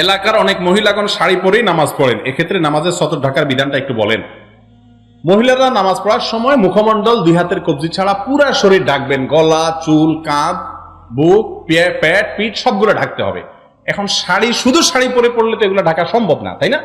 এলাকার অনেক মহিলাগণ শাড়ি পরেই নামাজ পড়েন। এক্ষেত্রে নামাজের সতর ঢাকার বিধানটা একটু বলেন। মহিলারা নামাজ পড়ার সময় মুখমণ্ডল দুই হাতের কবজি ছাড়া পুরা শরীর ঢাকবেন। গলা, চুল, কাঁধ, বুক, পে- পেট, পিঠ সবগুলো ঢাকতে হবে। এখন শাড়ি, শুধু শাড়ি পরে পড়লে তো এগুলো ঢাকা সম্ভব না, তাই না?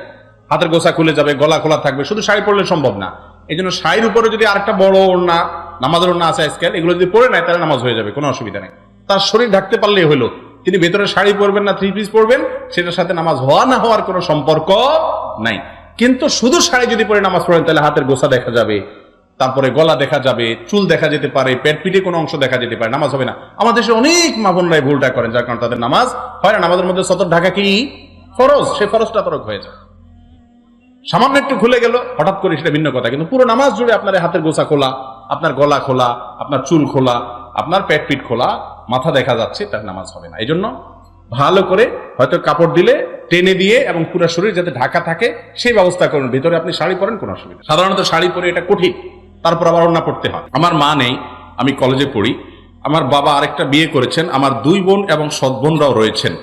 হাতের গোসা খুলে যাবে, গলা খোলা থাকবে, শুধু শাড়ি পরলে সম্ভব না। এই জন্য শাড়ির উপরে যদি আরেকটা বড় ওড়না, নামাজের ওড়না আছে আজকাল, এগুলো যদি পরে নেয়, তাহলে নামাজ হয়ে যাবে, কোনো অসুবিধা নেই। তার শরীর ঢাকতে পারলেই হলো। তিনি ভেতরে শাড়ি পরবেন না থ্রি পিস পরবেন, সেটার সাথে নামাজ হওয়া না হওয়ার কোনো সম্পর্ক নাই। কিন্তু শুধু শাড়ি যদি পরে নামাজ পড়েন, তাহলে হাতের গোসা দেখা যাবে, তারপরে গলা দেখা যাবে, চুল দেখা যেতে পারে, পেট পিঠে কোনো অংশ দেখা যেতে পারে, নামাজ হবে না। আমাদের দেশে অনেক মামনরাই ভুলটা করেন, যার কারণে তাদের নামাজ হয় না। নামাজের মধ্যে সতর ঢাকা কি? ফরজ, সে ফরজটা তরক হয়ে যায়। সামান্য একটু খুলে গেল, হঠাৎ করে সেটা ভিন্ন কথা। কিন্তু পুরো নামাজ জুড়ে আপনার হাতের গোসা খোলা, আপনার গলা খোলা, আপনার চুল খোলা, আপনার পেট পিট খোলা মাথা দেখা যাচ্ছে, তার নামাজ হবে না। এই জন্য ভালো করে হয়তো কাপড় দিলে, টেনে দিয়ে এবং পুরো শরীর যাতে ঢাকা থাকে, সেই ব্যবস্থা করুন। ভিতরে আপনি শাড়ি পরেন, কোনো অসুবিধা সাধারণত শাড়ি পরে এটা কঠিন, তারপর আবার অন্য পড়তে হয়। আমার মা নেই, আমি কলেজে পড়ি। আমার বাবা আরেকটা বিয়ে করেছেন, আমার দুই বোন এবং সৎ বোনরাও রয়েছেন।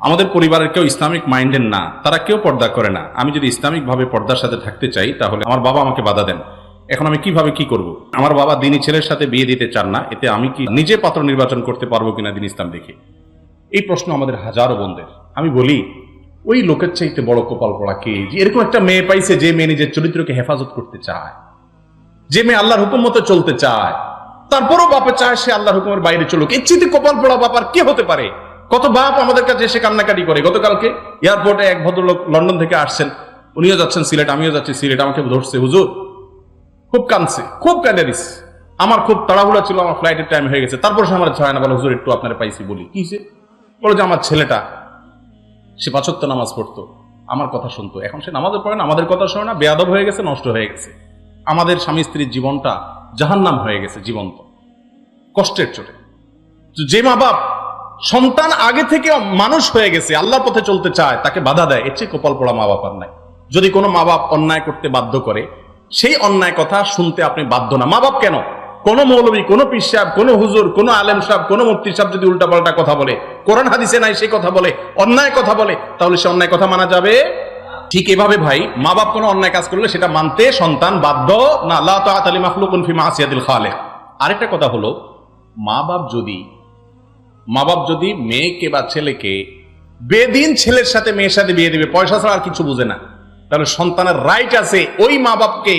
আমাদের পরিবারের কেউ ইসলামিক মাইন্ডের না, তারা কেউ পর্দা করে না। আমি যদি ইসলামিক ভাবে পর্দার সাথে থাকতে চাই, তাহলে আমার বাবা আমাকে বাধা দেন। এখন আমি কীভাবে কি করব? আমার বাবা দিনী ছেলের সাথে বিয়ে দিতে চান না, এতে আমি কি নিজে পাত্র নির্বাচন করতে পারব কিনা দিন ইসলাম দেখে। এই প্রশ্ন আমাদের হাজারো বোনদের আমি বলি, ওই লোকের চাইতে বড় কপাল পড়া কে? যে এরকম একটা মেয়ে পাইছে, যে মেয়ে নিজের চরিত্রকে হেফাজত করতে চায়। যে মেয়ে আল্লাহর হুকুম মতো চলতে চায়। তারপরও বাপে চায় সে আল্লাহর হুকুমের বাইরে চলুক। এর কপাল পড়া বাপার কি হতে পারে? কত বাপ আমাদের কাছে এসে কান্নাকাটি করে? গতকালকে এয়ারপোর্টে এক ভদ্রলোক লন্ডন থেকে আসছেন। উনিও যাচ্ছেন সিলেট, আমিও যাচ্ছি সিলেট, আমাকে ধরছে, হুজুর খুব কাঁদছে, খুব কাঁদে দিস আমার খুব তাড়াহুড়া ছিল, আমার ফ্লাইটের টাইম হয়ে গেছে। তারপর সে আমার ছয় না বলে, হুজুর, একটু আপনার পাইছি বলি। কি হয়েছে? বলো যে, আমার ছেলেটা, সে পাঁচত্ব নামাজ পড়তো, আমার কথা শুনতো। এখন সে নামাজও পড়ে না, আমাদের কথা শোনে না, বেয়াদব হয়ে গেছে, নষ্ট হয়ে গেছে। আমাদের স্বামী স্ত্রীর জীবনটা জাহান্নাম হয়ে গেছে, জীবন্ত। কষ্টের চোটে। যে মা বাপ সন্তান আগে থেকে মানুষ হয়ে গেছে, আল্লাহর পথে চলতে চায়, তাকে বাধা দেয়। এর চেয়ে কপাল পড়া মা বাপ আর নাই। যদি কোনো মা বাপ অন্যায় করতে বাধ্য করে সেই অন্যায় কথা শুনতে আপনি বাধ্য না। মা বাপ কেন? কোন মৌলবী, কোন পীর সাহেব, কোন হুজুর, কোন আলেম সাহেব, কোন মুফতি সাহেব যদি উল্টাপাল্টা কথা বলে, কোরআন হাদিসে নাই সে কথা বলে, অন্যায় কথা বলে, তাহলে সে অন্যায় কথা মানা যাবে? ঠিক এভাবে ভাই, মা বাপ কোনো অন্যায় কাজ করলে সেটা মানতে সন্তান বাধ্য না। আল্লাহ তাআলা মাখলুকুন ফি আরেকটা কথা হলো, মা বাপ যদি, মা বাপ যদি মেয়েকে বা ছেলেকে, বেদিন ছেলের সাথে মেয়ের সাথে বিয়ে দিবে, পয়সা ছাড়া আর কিছু বুঝে না। তাহলে সন্তানের রাইট আছে, ওই মা বাপকে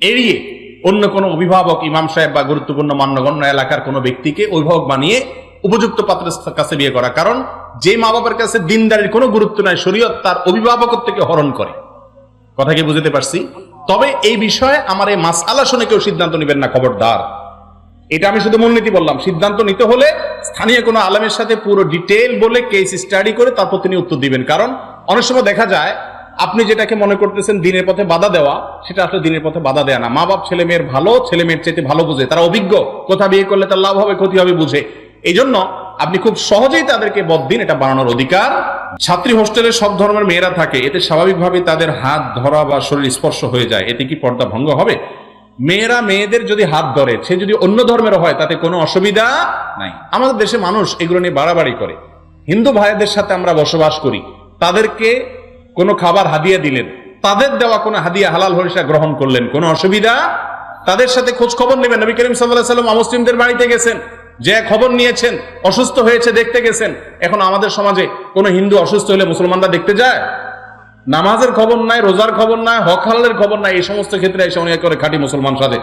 এড়িয়ে অন্য কোনো অভিভাবক, ইমাম সাহেব বা গুরুত্বপূর্ণ মান্যগণ্য এলাকার কোনো ব্যক্তিকে অভিভাবক বানিয়ে উপযুক্ত পাত্রের কাছে বিয়ে করা। কারণ যে মা বাবার কাছে দিনদারির কোনো গুরুত্ব নাই, শরীয়ত তার অভিভাবকত্ব থেকে হরণ করে। কথা কি বুঝতে পারছি? তবে এই বিষয়ে আমার এই মাস আলা শুনে কেউ সিদ্ধান্ত নেবেন না, খবরদার। এটা আমি শুধু মূলনীতি বললাম। সিদ্ধান্ত নিতে হলে স্থানীয় কোনো আলমের সাথে পুরো ডিটেল বলে কেস স্টাডি করে তারপর তিনি উত্তর দিবেন। কারণ অনেক সময় দেখা যায় আপনি যেটাকে মনে করতেছেন দিনের পথে বাধা দেওয়া, সেটা আসলে দিনের পথে বাধা দেয়া না। মা বাপ ছেলে মেয়ের ভালো, ছেলে মেয়ের চাইতে ভালো বুঝে। তারা অভিজ্ঞ, কোথা বিয়ে করলে তার লাভ হবে, ক্ষতি হবে বুঝে। এই জন্য আপনি খুব সহজেই তাদেরকে বদিন এটা বানানোর অধিকার। ছাত্রী হোস্টেলে সব ধর্মের মেয়েরা থাকে, এতে স্বাভাবিকভাবে তাদের হাত ধরা বা শরীর স্পর্শ হয়ে যায়। এতে কি পর্দা ভঙ্গ হবে? মেয়েরা মেয়েদের যদি হাত ধরে, সে যদি অন্য ধর্মের হয়, তাতে কোনো অসুবিধা নাই। আমাদের দেশে মানুষ এগুলো নিয়ে বাড়াবাড়ি করে। হিন্দু ভাইদের সাথে আমরা বসবাস করি। তাদেরকে কোনো খাবার হাদিয়া দিলেন। তাদের দেওয়া কোনো হাদিয়া হালাল হরিষা গ্রহণ করলেন। কোনো অসুবিধা? তাদের সাথে খোঁজ খবর নেবেন। নবী করিম সাল্লাহ সাল্লাম অমুসলিমদের বাড়িতে গেছেন। যে খবর নিয়েছেন, অসুস্থ হয়েছে, দেখতে গেছেন। এখন আমাদের সমাজে কোনো হিন্দু অসুস্থ হলে মুসলমানরা দেখতে যায়? নামাজের খবর নাই, রোজার খবর নাই, হক হালালের খবর নাই, এই সমস্ত ক্ষেত্রে এসে অনেক করে খাঁটি মুসলমান সাজে।